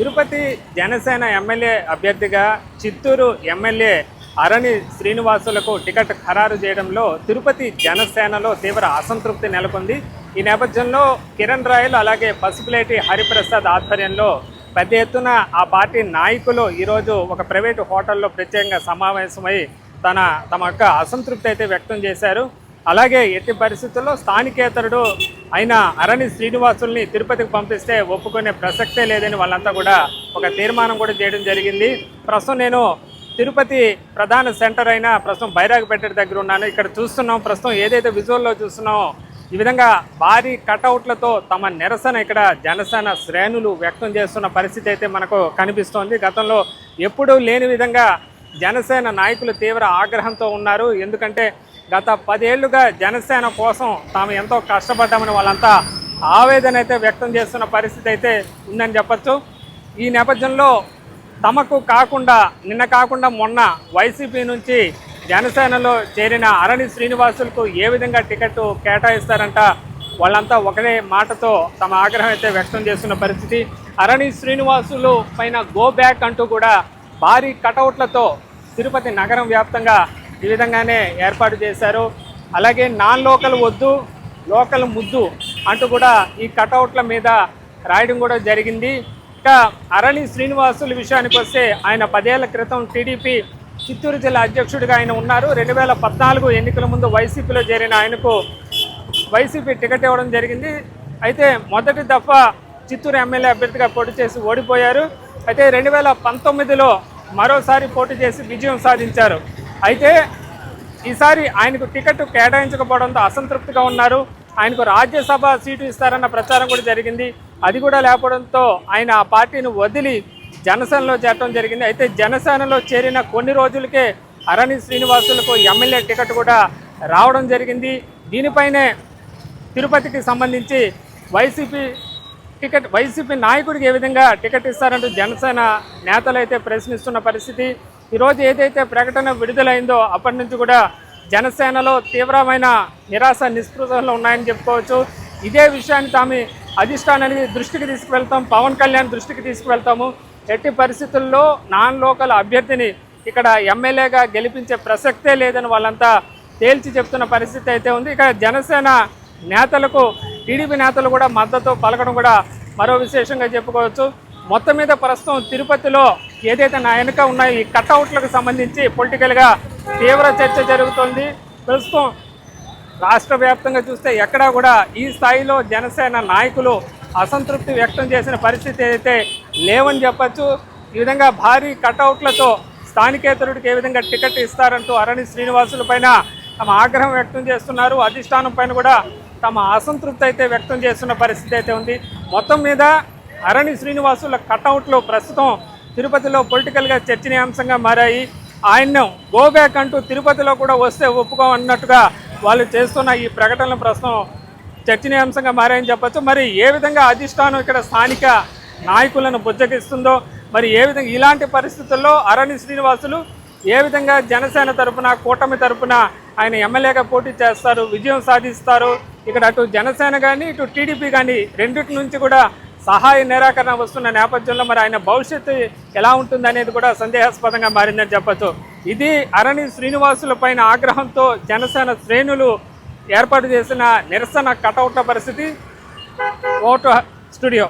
Tirupati Janasena MLA అభ్యర్థిగా Chittoor MLA Arani శ్రీనివాసులకు ticket ఖరారు చేయడంలో తిరుపతి జనసేనలో తీవ్ర అసంతృప్తి నెలకొంది. ఈ నేపథ్యంలో కిరణ్ రాయల్ అలాగే పసుపులేటి హరిప్రసాద్ ఆధ్వర్యంలో పెద్ద ఎత్తున ఆ పార్టీ నాయకులు ఈరోజు ఒక ప్రైవేటు హోటల్లో ప్రత్యేకంగా సమావేశమై తన తమ యొక్క అసంతృప్తి అయితే వ్యక్తం చేశారు. అలాగే ఎట్టి పరిస్థితుల్లో స్థానికేతరుడు అయిన అరణి శ్రీనివాసుల్ని తిరుపతికి పంపిస్తే ఒప్పుకునే ప్రసక్తే లేదని వాళ్ళంతా కూడా ఒక తీర్మానం కూడా చేయడం జరిగింది. ప్రస్తుతం నేను తిరుపతి ప్రధాన సెంటర్ అయిన ప్రస్తుతం బైరాగపేట దగ్గర ఉన్నాను. ఇక్కడ చూస్తున్నాం ప్రస్తుతం ఏదైతే విజువల్లో చూస్తున్నామో ఈ విధంగా భారీ కటౌట్లతో తమ నిరసన ఇక్కడ జనసేన శ్రేణులు వ్యక్తం చేస్తున్న పరిస్థితి అయితే మనకు కనిపిస్తోంది. గతంలో ఎప్పుడూ లేని విధంగా జనసేన నాయకులు తీవ్ర ఆగ్రహంతో ఉన్నారు. ఎందుకంటే గత పదేళ్ళుగా జనసేన కోసం తాము ఎంతో కష్టపడ్డామని వాళ్ళంతా ఆవేదన అయితే వ్యక్తం చేస్తున్న పరిస్థితి అయితే ఉందని చెప్పచ్చు. ఈ నేపథ్యంలో తమకు కాకుండా నిన్న కాకుండా మొన్న వైసీపీ నుంచి జనసేనలో చేరిన అరణి శ్రీనివాసులకు ఏ విధంగా టికెట్ కేటాయిస్తారంట వాళ్ళంతా ఒకటే మాటతో తమ ఆగ్రహం అయితే వ్యక్తం చేస్తున్న పరిస్థితి. అరణి శ్రీనివాసులు పైన గో బ్యాక్ అంటూ కూడా భారీ కటౌట్లతో తిరుపతి నగరం వ్యాప్తంగా ఈ విధంగానే ఏర్పాటు చేశారు. అలాగే నాన్ లోకల్ వద్దు లోకల్ ముద్దు అంటూ కూడా ఈ కటౌట్ల మీద రాయడం కూడా జరిగింది. ఇక అరణి శ్రీనివాసుల విషయానికి వస్తే ఆయన పదేళ్ళ క్రితం టీడీపీ చిత్తూరు జిల్లా అధ్యక్షుడిగా ఆయన ఉన్నారు. రెండు వేల పద్నాలుగు ఎన్నికల ముందు వైసీపీలో చేరిన ఆయనకు వైసీపీ టికెట్ ఇవ్వడం జరిగింది. అయితే మొదటి దఫా చిత్తూరు ఎమ్మెల్యే అభ్యర్థిగా పోటీ చేసి ఓడిపోయారు. అయితే రెండు వేల పంతొమ్మిదిలో మరోసారి పోటీ చేసి విజయం సాధించారు. అయితే ఈసారి ఆయనకు టికెట్ కేటాయించకపోవడంతో అసంతృప్తిగా ఉన్నారు. ఆయనకు రాజ్యసభ సీటు ఇస్తారన్న ప్రచారం కూడా జరిగింది. అది కూడా లేకపోవడంతో ఆయన ఆ పార్టీని వదిలి జనసేనలో చేరడం జరిగింది. అయితే జనసేనలో చేరిన కొన్ని రోజులకే అరణి శ్రీనివాసులకు ఎమ్మెల్యే టికెట్ కూడా రావడం జరిగింది. దీనిపైనే తిరుపతికి సంబంధించి వైసీపీ టికెట్ వైసీపీ నాయకుడికి ఏ విధంగా టికెట్ ఇస్తారంటూ జనసేన నేతలు అయితే ప్రశ్నిస్తున్న పరిస్థితి. ఈరోజు ఏదైతే ప్రకటన విడుదలైందో అప్పటి నుంచి కూడా జనసేనలో తీవ్రమైన నిరాశ నిస్పృహలు ఉన్నాయని చెప్పుకోవచ్చు. ఇదే విషయాన్ని తాము అధిష్టానానికి దృష్టికి తీసుకువెళ్తాం పవన్ కళ్యాణ్ దృష్టికి తీసుకువెళ్తాము. ఎట్టి పరిస్థితుల్లో నాన్ లోకల్ అభ్యర్థిని ఇక్కడ ఎమ్మెల్యేగా గెలిపించే ప్రసక్తే లేదని వాళ్ళంతా తేల్చి చెప్తున్న పరిస్థితి అయితే ఉంది. ఇక్కడ జనసేన నేతలకు టీడీపీ నేతలు కూడా మద్దతు పలకడం కూడా మరో విశేషంగా చెప్పుకోవచ్చు. మొత్తం మీద ప్రస్తుతం తిరుపతిలో ఏదైతే నా వెనుక ఉన్నాయో ఈ కట్అవుట్లకు సంబంధించి పొలిటికల్గా తీవ్ర చర్చ జరుగుతోంది. ప్రస్తుతం రాష్ట్ర వ్యాప్తంగా చూస్తే ఎక్కడా కూడా ఈ స్థాయిలో జనసేన నాయకులు అసంతృప్తి వ్యక్తం చేసిన పరిస్థితి అయితే లేవని చెప్పచ్చు. ఈ విధంగా భారీ కటౌట్లతో స్థానికేతరుడికి ఏ విధంగా టికెట్ ఇస్తారంటూ అరణి శ్రీనివాసుల పైన తమ ఆగ్రహం వ్యక్తం చేస్తున్నారు. అధిష్టానం పైన కూడా తమ అసంతృప్తి అయితే వ్యక్తం చేస్తున్న పరిస్థితి అయితే ఉంది. మొత్తం మీద అరణి శ్రీనివాసుల కటౌట్లు ప్రస్తుతం తిరుపతిలో పొలిటికల్గా చర్చనీయాంశంగా మారాయి. ఆయన్ను గోబ్యాక్ అంటూ తిరుపతిలో కూడా వస్తే ఒప్పుకోమన్నట్టుగా వాళ్ళు చేస్తున్న ఈ ప్రకటనలు ప్రస్తుతం చర్చనీయాంశంగా మారాయని చెప్పొచ్చు. మరి ఏ విధంగా అధిష్టానం ఇక్కడ స్థానిక నాయకులను బుజ్జగిస్తుందో మరి ఏ విధంగా ఇలాంటి పరిస్థితుల్లో అరణి శ్రీనివాసులు ఏ విధంగా జనసేన తరపున కూటమి తరపున ఆయన ఎమ్మెల్యేగా పోటీ చేస్తారు విజయం సాధిస్తారు? ఇక్కడ అటు జనసేన కానీ ఇటు టీడీపీ కానీ రెండింటి నుంచి కూడా సహాయ నిరాకరణ వస్తున్న నేపథ్యంలో మరి ఆయన భవిష్యత్తు ఎలా ఉంటుంది అనేది కూడా సందేహాస్పదంగా మారిందని చెప్పచ్చు. ఇది అరణి శ్రీనివాసుల పైన ఆగ్రహంతో జనసేన శ్రేణులు ఏర్పాటు చేసిన నిరసన కటౌట్ల పరిస్థితి. Vote studio.